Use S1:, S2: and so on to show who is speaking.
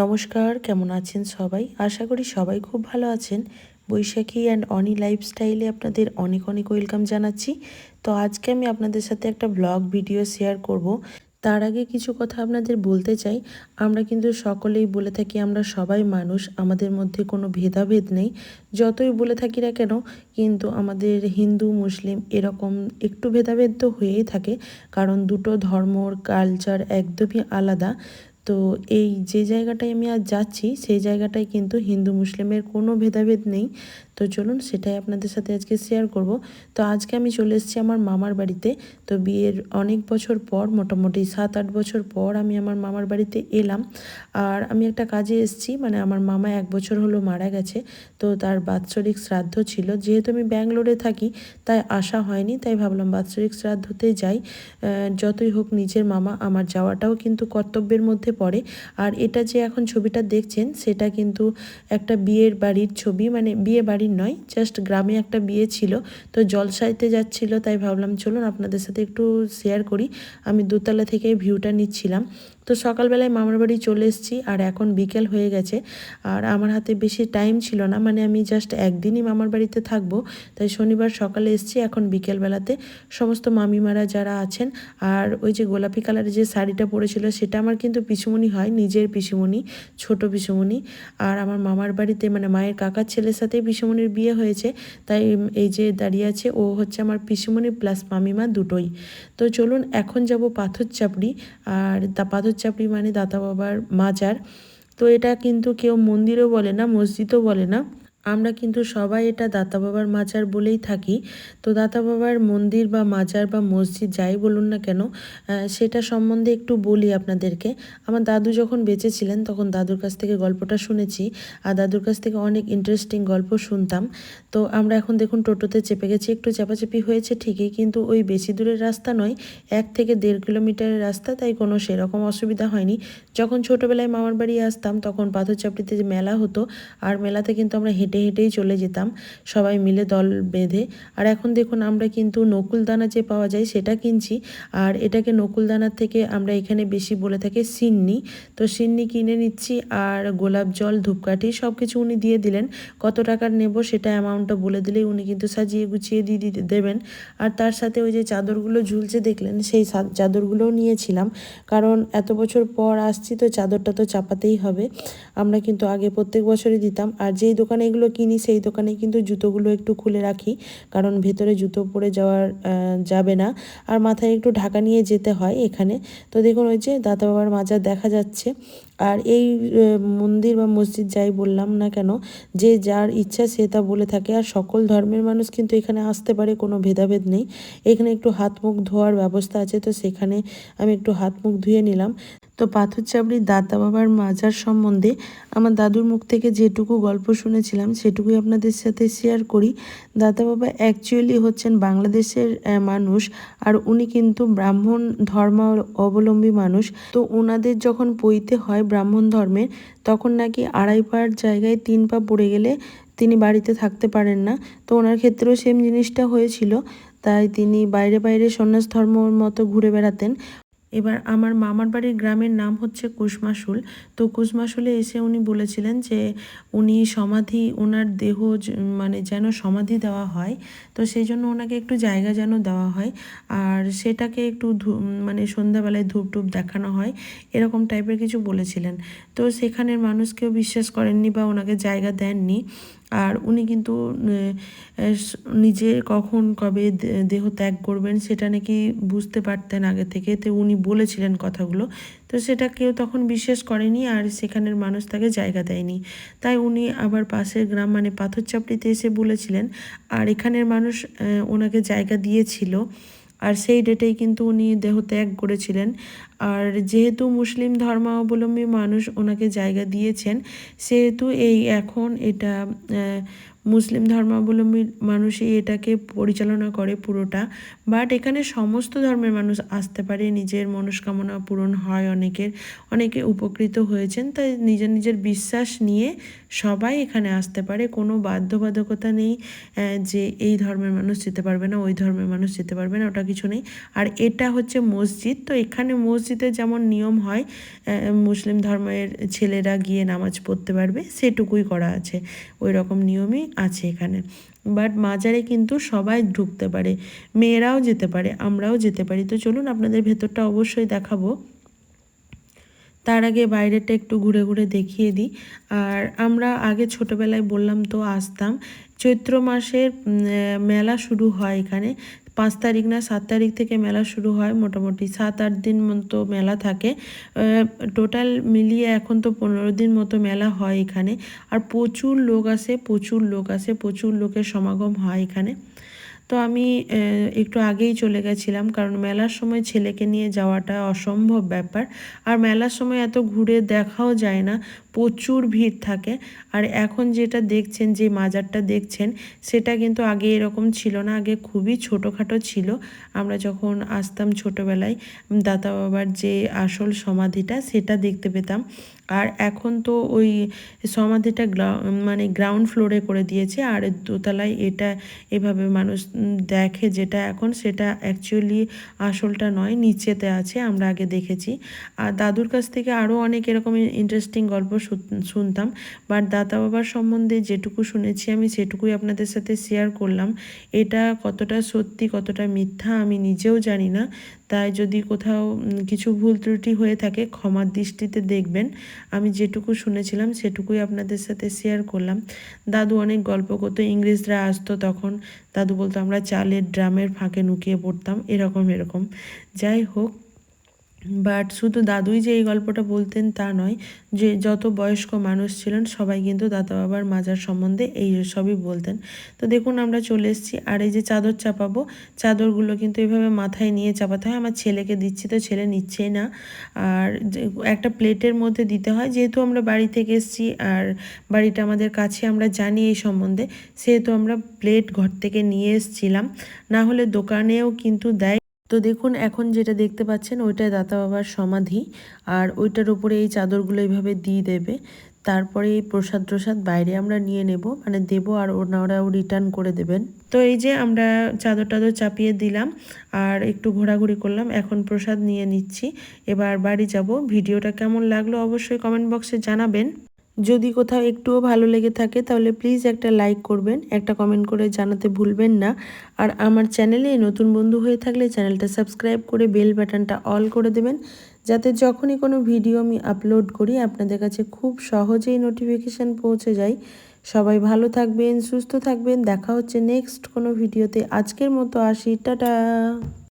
S1: নমস্কার, কেমন আছেন সবাই? আশা করি সবাই খুব ভালো আছেন। বৈশাখী অ্যান্ড অনি লাইফস্টাইলে আপনাদের অনেক অনেক ওয়েলকাম জানাচ্ছি। তো আজকে আমি আপনাদের সাথে একটা ব্লগ ভিডিও শেয়ার করব। তার আগে কিছু কথা আপনাদের বলতে চাই। আমরা কিন্তু সকলেই বলে থাকি আমরা সবাই মানুষ, আমাদের মধ্যে কোনো ভেদাভেদ নেই। যতই বলে থাকি না কেন, কিন্তু আমাদের হিন্দু, মুসলিম এরকম একটু ভেদাভেদ তো হয়েই থাকে। কারণ দুটো ধর্মর কালচার একদমই আলাদা। তো এই যে জায়গাটায় আমি আজ যাচ্ছি, সেই জায়গাটায় কিন্তু হিন্দু মুসলিমের কোনো ভেদাভেদ নেই। তো চলুন সেটাই আপনাদের সাথে আজকে শেয়ার করব। তো আজকে আমি চলে এসেছি আমার মামার বাড়িতে। তো বিয়ের অনেক বছর পর, মোটামুটি সাত, আট বছর পর আমি আমার মামার বাড়িতে এলাম। আর আমি একটা কাজে এসেছি মানে আমার মামা এক বছর হলো মারা গেছে। তো তার বাৎসরিক শ্রাদ্ধ ছিল। যেহেতু আমি ব্যাঙ্গালোরে থাকি, তাই আসা হয়নি, তাই ভাবলাম বাৎসরিক শ্রাদ্ধতে যাই। যতই হোক নিজের মামা আমার যাওয়াটাও কিন্তু কর্তব্যের মধ্যে পড়ে। আর এটা যে এখন ছবিটা দেখছেন, সেটা কিন্তু একটা বিয়ের বাড়ির ছবি মানে বিয়ে বাড়ি বাড়ির নয় জাস্ট গ্রামে একটা বিয়ে ছিল, তো জলসাইতে যাচ্ছিল, তাই ভাবলাম, চলুন আপনাদের সাথে একটু শেয়ার করি। আমি দোতলা থেকে ভিউটা নিচ্ছিলাম। তো সকালবেলায় মামার বাড়ি চলে এসেছি আর এখন বিকেল হয়ে গেছে। আর আমার হাতে বেশি টাইম ছিল না মানে আমি জাস্ট একদিনই মামার বাড়িতে থাকব। তাই শনিবার সকালে এসেছি, এখন বিকেলবেলাতে সমস্ত মামিমারা যারা আছেন আর ওই যে গোলাপি কালারের যে শাড়িটা পরেছিল, সেটা আমার কিন্তু পিসুমণি হয়, নিজের পিসুমণি, ছোট পিসুমণি। আর আমার মামার বাড়িতে মানে মায়ের কাকার ছেলের সাথেই পিসুমণির বিয়ে হয়েছে। তাই এই যে দাঁড়িয়ে আছে, ও হচ্ছে আমার পিসুমণি প্লাস মামিমা দুটোই। তো চলুন এখন যাব পাথর চাপড়ি আর তা পাথর চাপড়ি মানে দাতা বাবার মাজার। তো এটা কিন্তু কেউ মন্দিরও বলে না, মসজিদও বলে না। আমরা কিন্তু সবাই এটা দাতা বাবার মাজার বলেই থাকি। তো দাতা বাবার মন্দির বা মাজার বা মসজিদ যাই বলুন না কেন সেটা সম্বন্ধে একটু বলি আপনাদেরকে। আমার দাদু যখন বেঁচে ছিলেন তখন দাদুর কাছ থেকে গল্পটা শুনেছি আর দাদুর কাছ থেকে অনেক ইন্টারেস্টিং গল্প শুনতাম। তো আমরা এখন দেখুন টোটোতে চেপে গেছি, একটু চাপাচাপি হয়েছে ঠিকই কিন্তু ওই বেশি দূরের রাস্তা নয়, এক থেকে দেড় কিলোমিটারের রাস্তা তাই কোনো সেরকম অসুবিধা হয়নি। যখন ছোটোবেলায় মামার বাড়ি আসতাম তখন পাথর চাপড়িতে যে মেলা হতো, আর মেলাতে কিন্তু আমরা হেঁটে হেঁটে হেঁটেই চলে যেতাম। সবাই মিলে দল বেঁধে। আর এখন দেখুন, আমরা কিন্তু নকুলদানা যে পাওয়া যায় সেটা কিনছি। আর এটাকে নকুলদানার থেকে আমরা এখানে বেশি বলে থাকি সিন্নি। তো সিন্নি কিনে নিচ্ছি আর গোলাপ জল, ধূপকাঠি সব কিছু উনি দিয়ে দিলেন। কত টাকার নেব সেটা অ্যামাউন্টটা বলে দিলেই উনি কিন্তু সাজিয়ে গুছিয়ে দিয়ে দিতে দেবেন। আর তার সাথে ওই যে চাদরগুলো ঝুলছে দেখলেন, সেই চাদরগুলোও নিয়েছিলাম। কারণ এত বছর পর আসছি তো চাদরটা তো চাপাতেই হবে। আমরা কিন্তু আগে প্রত্যেক বছরই দিতাম। আর যেই দোকানে এগুলো কিনি, সেই দোকানে কিন্তু জুতোগুলো একটু খুলে রাখি। কারণ ভেতরে জুতো পরে যাওয়ার যাবে না। আর মাথায় একটু ঢাকা নিয়ে যেতে হয় এখানে। তো দেখুন ওই যে দাদা বাবার মাজার দেখা যাচ্ছে। আর এই মন্দির বা মসজিদ যাই বললাম না কেন, যে যার ইচ্ছা সে তা বলে থাকে। আর সকল ধর্মের মানুষ কিন্তু এখানে আসতে পারে, কোনো ভেদাভেদ নেই। এখানে একটু হাত মুখ ধোয়ার ব্যবস্থা আছে, তো সেখানে আমি একটু হাত মুখ ধুয়ে নিলাম। তো পাথর চাবড়ির দাদা বাবার মাজার সম্বন্ধে আমার দাদুর মুখ থেকে যেটুকু গল্প শুনেছিলাম, সেটুকুই আপনাদের সাথে শেয়ার করি। দাদা বাবা অ্যাকচুয়ালি হচ্ছেন বাংলাদেশের মানুষ আর উনি কিন্তু ব্রাহ্মণ ধর্ম অবলম্বী মানুষ। তো ওনাদের যখন পইতে হয় ব্রাহ্মণ ধর্মের, তখন নাকি আড়াই পার জায়গায় তিন পা পড়ে গেলে তিনি বাড়িতে থাকতে পারেন না। তো ওনার ক্ষেত্রেও সেম জিনিসটা হয়েছিল। তাই তিনি বাইরে বাইরে সন্ন্যাস ধর্মর মতো ঘুরে বেড়াতেন। এবার আমার মামার বাড়ির গ্রামের নাম হচ্ছে কুশমাশুল। তো কুশমাশুলে এসে উনি বলেছিলেন যে উনি সমাধি ওনার দেহ মানে যেন সমাধি দেওয়া হয়। তো সেই জন্য ওনাকে একটু জায়গা যেন দেওয়া হয়। আর সেটাকে একটু মানে সন্ধ্যাবেলায় ধূপ টুপ দেখানো হয়। এরকম টাইপের কিছু বলেছিলেন। তো সেখানের মানুষ কেউ বিশ্বাস করেননি বা ওনাকে জায়গা দেননি। আর উনি কিন্তু নিজে কখন কবে দেহ ত্যাগ করবেন সেটা নাকি বুঝতে পারতেন আগে থেকে। তো উনি বলেছিলেন কথাগুলো। তো সেটা কেউ তখন বিশ্বাস করেনি আর সেখানের মানুষ তাকে জায়গা দেয়নি। তাই উনি আবার পাশের গ্রাম মানে পাথর চাপড়িতে এসে বলেছিলেন, আর এখানের মানুষ ওনাকে জায়গা দিয়েছিল। আর সেই ডেটেই কিন্তু উনি দেহ ত্যাগ করেছিলেন। আর যেহেতু মুসলিম ধর্মাবলম্বী মানুষ ওনাকে জায়গা দিয়েছেন, সেহেতু এই এখন এটা মুসলিম ধর্মাবলম্বী মানুষই এটাকে পরিচালনা করে পুরোটা। বাট এখানে সমস্ত ধর্মের মানুষ আসতে পারে, নিজের মনস্কামনা পূরণ হয় অনেকের। অনেকে উপকৃত হয়েছেন, তাই নিজের নিজের বিশ্বাস নিয়ে সবাই এখানে আসতে পারে। কোনো বাধ্যবাধকতা নেই যে এই ধর্মের মানুষ যেতে পারবে না, ওই ধর্মের মানুষ যেতে পারবে না, ওটা কিছু নেই। আর এটা হচ্ছে মসজিদ, তো এখানে মসজিদে যেমন নিয়ম হয় মুসলিম ধর্মের ছেলেরা গিয়ে নামাজ পড়তে পারবে, সেটুকুই করা আছে। ওই রকম নিয়মই আছে এখানে। বাট মাজারে কিন্তু সবাই ঢুকতে পারে। মেয়েরাও যেতে পারে, আমরাও যেতে পারি। তো চলুন আপনাদের ভেতরটা অবশ্যই দেখাবো। তার আগে বাইরেটা একটু ঘুরে ঘুরে দেখিয়ে দিই। আর আমরা আগে ছোটোবেলায় বললাম তো আসতাম। চৈত্র মাসের মেলা শুরু হয় এখানে। পাঁচ তারিখ না, সাত তারিখ থেকে মেলা শুরু হয় মোটামুটি। সাত, আট দিন মতো মেলা থাকে। টোটাল মিলিয়ে এখন তো পনেরো দিন মতো মেলা হয় এখানে। আর প্রচুর লোক আসে, প্রচুর লোক আসে, প্রচুর লোকের সমাগম হয় এখানে। তো আমি একটু আগেই চলে গেছিলাম কারণ মেলার সময় ছেলেকে নিয়ে যাওয়াটা অসম্ভব ব্যাপার। আর মেলার সময় এত ঘুরে দেখাও যায় না, প্রচুর ভিড় থাকে। আর এখন যেটা দেখছেন, যে মাজারটা দেখছেন, সেটা কিন্তু আগে এরকম ছিল না, আগে খুবই ছোটোখাটো ছিল। আমরা যখন আসতাম ছোটোবেলায় দাদা বাবার যে আসল সমাধিটা, সেটা দেখতে পেতাম। আর এখন তো ওই সমাধিটা মানে গ্রাউন্ড ফ্লোরে করে দিয়েছে, আর দোতলায় এটা এভাবে মানুষ দেখে যেটা এখন সেটা অ্যাকচুয়ালি আসলটা নয়, নিচেতে আছে, আমরা আগে দেখেছি। আর দাদুর কাছ থেকে আরও অনেক এরকম ইন্টারেস্টিং গল্প শুন- শুনতাম বাট দাদা বাবার সম্বন্ধে যেটুকু শুনেছি আমি সেটুকুই আপনাদের সাথে শেয়ার করলাম। এটা কতটা সত্যি, কতটা মিথ্যা আমি নিজেও জানি না, তাই যদি কোথাও কিছু ভুল ত্রুটি হয়ে থাকে ক্ষমার দৃষ্টিতে দেখবেন। আমি যেটুকু শুনেছিলাম, সেটুকুই আপনাদের সাথে শেয়ার করলাম। দাদু অনেক গল্প করতো, ইংরেজরা আসতো তখন। দাদু বলতো, আমরা চালের ড্রামের ফাঁকে নুকিয়ে পড়তাম। এরকম এরকম। যাই হোক বাট শুধু দাদুই যে এই গল্পটা বলতেন তা নয়, যে যত বয়স্ক মানুষ ছিলেন, সবাই কিন্তু দাদা বাবার মাজার সম্বন্ধে এই সবই বলতেন। তো দেখুন, আমরা চলে এসেছি, আর এই যে চাদর চাপাবো, চাদরগুলো কিন্তু এভাবে মাথায় নিয়ে চাপাতে হয়। আমার ছেলেকে দিচ্ছি তো ছেলে নিচ্ছেই না। আর একটা প্লেটের মধ্যে দিতে হয়, যেহেতু আমরা বাড়ি থেকে এসেছি, আর বাড়িটা আমাদের কাছে, আমরা জানি এই সম্বন্ধে। সেহেতু আমরা প্লেট ঘর থেকে নিয়ে এসেছিলাম। না হলে দোকানেও কিন্তু দেয় তো দেখুন, এখন যেটা দেখতে পাচ্ছেন ওইটা দাতা বাবার সমাধি। আর ওইটার উপরে এই চাদরগুলো এইভাবে দিয়ে দেবে। তারপরে এই প্রসাদ প্রসাদ বাইরে আমরা নিয়ে নেব। মানে দেবো আর ওনারাও রিটার্ন করে দেবেন। তো এই যে আমরা চাদর টাদর চাপিয়ে দিলাম আর একটু ঘোরাঘুরি করলাম, এখন প্রসাদ নিয়ে নিচ্ছি। এবার বাড়ি যাব। ভিডিওটা কেমন লাগল অবশ্যই কমেন্ট বক্সে জানাবেন। যদি কোথাও একটুও ভালো লেগে থাকে, তাহলে প্লিজ একটা লাইক করবেন, একটা কমেন্ট করে জানাতে ভুলবেন না। আর আমার চ্যানেলে নতুন বন্ধু হয়ে থাকলে চ্যানেলটা সাবস্ক্রাইব করে বেল বাটনটা অল করে দেবেন, যাতে যখনই কোনো ভিডিও আমি আপলোড করি, আপনাদের কাছে খুব সহজেই নোটিফিকেশান পৌঁছে যায়। সবাই ভালো থাকবেন, সুস্থ থাকবেন, দেখা হচ্ছে নেক্সট কোনো ভিডিওতে আজকের মতো আসি, টাটা!